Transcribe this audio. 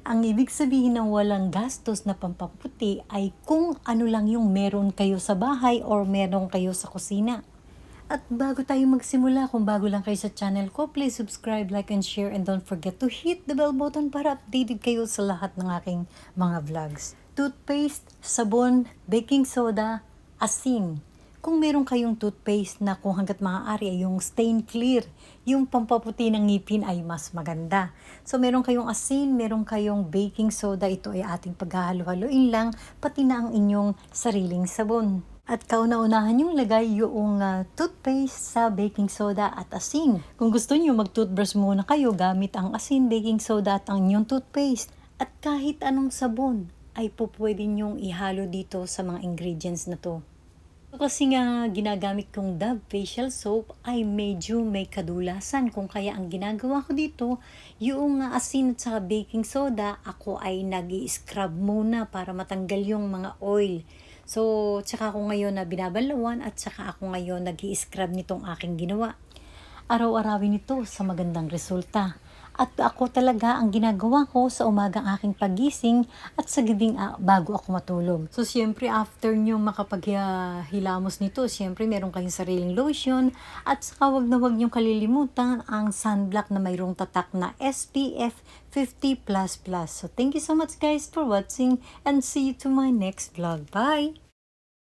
Ang ibig sabihin ng walang gastos na pampaputi ay kung ano lang yung meron kayo sa bahay or meron kayo sa kusina. At bago tayo magsimula, kung bago lang kayo sa channel ko, please subscribe, like, and share, and don't forget to hit the bell button para updated kayo sa lahat ng aking mga vlogs. Toothpaste, sabon, baking soda, asin. Kung meron kayong toothpaste na kung hanggat maaari ay yung stain clear, yung pampaputi ng ngipin ay mas maganda. So meron kayong asin, meron kayong baking soda, ito ay ating paghahalo-haloin lang, pati na ang inyong sariling sabon. At kauna-unahan yung lagay yung ah, toothpaste sa baking soda at asin. Kung gusto niyo mag-toothbrush muna kayo gamit ang asin, baking soda at ang inyong toothpaste. At kahit anong sabon ay po pwede niyong ihalo dito sa mga ingredients na to. Kasi nga ginagamit kong Dove facial soap ay medyo may kadulasan kung kaya ang ginagawa ko dito yung asin at saka baking soda ako ay nag scrub muna para matanggal yung mga oil. So, tsaka ako ngayon na binabalawan at tsaka ako ngayon nag scrub nitong aking ginawa. Araw-arawin ito sa magandang resulta. At ako talaga ang ginagawa ko sa umagang aking pagising at sa gabing ah, bago ako matulog. So siyempre after nyo makapaghilamos nito, siyempre meron kayong sariling lotion at saka wag na wag nyo kalilimutan ang sunblock na mayroong tatak na SPF 50++. So thank you so much guys for watching and see you to my next vlog. Bye!